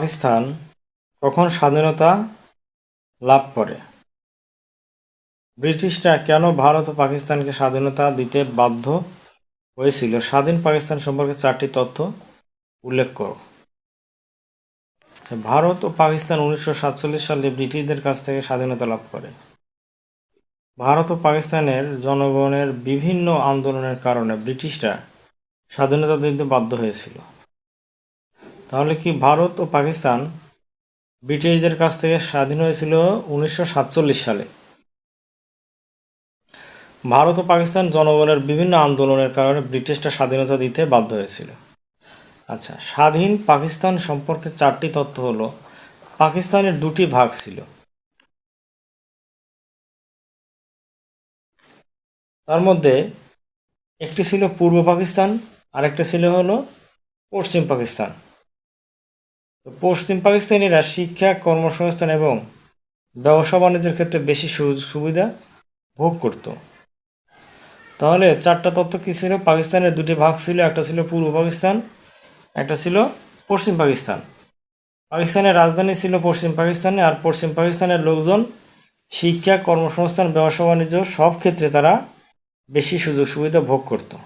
পাকিস্তান কখন স্বাধীনতা লাভ করে? ব্রিটিশরা কেন ভারত ও পাকিস্তানকে স্বাধীনতা দিতে বাধ্য হয়েছিল? স্বাধীন পাকিস্তান সম্পর্কে চারটি তথ্য উল্লেখ করো। ভারত ও পাকিস্তান উনিশশো সাতচল্লিশ সালে ব্রিটিশদের কাছ থেকে স্বাধীনতা লাভ করে। ভারত ও পাকিস্তানের জনগণের বিভিন্ন আন্দোলনের কারণে ব্রিটিশরা স্বাধীনতা দিতে বাধ্য হয়েছিল। তাহলে কি ভারত ও পাকিস্তান ব্রিটিশদের কাছ থেকে স্বাধীন হয়েছিল উনিশশো সাতচল্লিশ সালে? ভারত ও পাকিস্তান জনগণের বিভিন্ন আন্দোলনের কারণে ব্রিটিশরা স্বাধীনতা দিতে বাধ্য হয়েছিল। আচ্ছা স্বাধীন পাকিস্তান সম্পর্কে চারটি তথ্য হলো, পাকিস্তানের দুটি ভাগ ছিল। তার মধ্যে একটি ছিল পূর্ব পাকিস্তান আর একটা ছিল হলো পশ্চিম পাকিস্তান। পশ্চিম পাকিস্তানিরা শিক্ষা, কর্মসংস্থান এবং ব্যবসা বাণিজ্যের ক্ষেত্রে বেশি সু- সুবিধা ভোগ করত। তাহলে চারটা তথ্য কী ছিল? পাকিস্তানের দুটি ভাগ ছিল, একটা ছিল পূর্ব পাকিস্তান, একটা ছিল পশ্চিম পাকিস্তান। পাকিস্তানের রাজধানী ছিল পশ্চিম পাকিস্তানে, আর পশ্চিম পাকিস্তানের লোকজন শিক্ষা, কর্মসংস্থান, ব্যবসা বাণিজ্য সব ক্ষেত্রে তারা বেশি সুযোগ সুবিধা ভোগ করতো।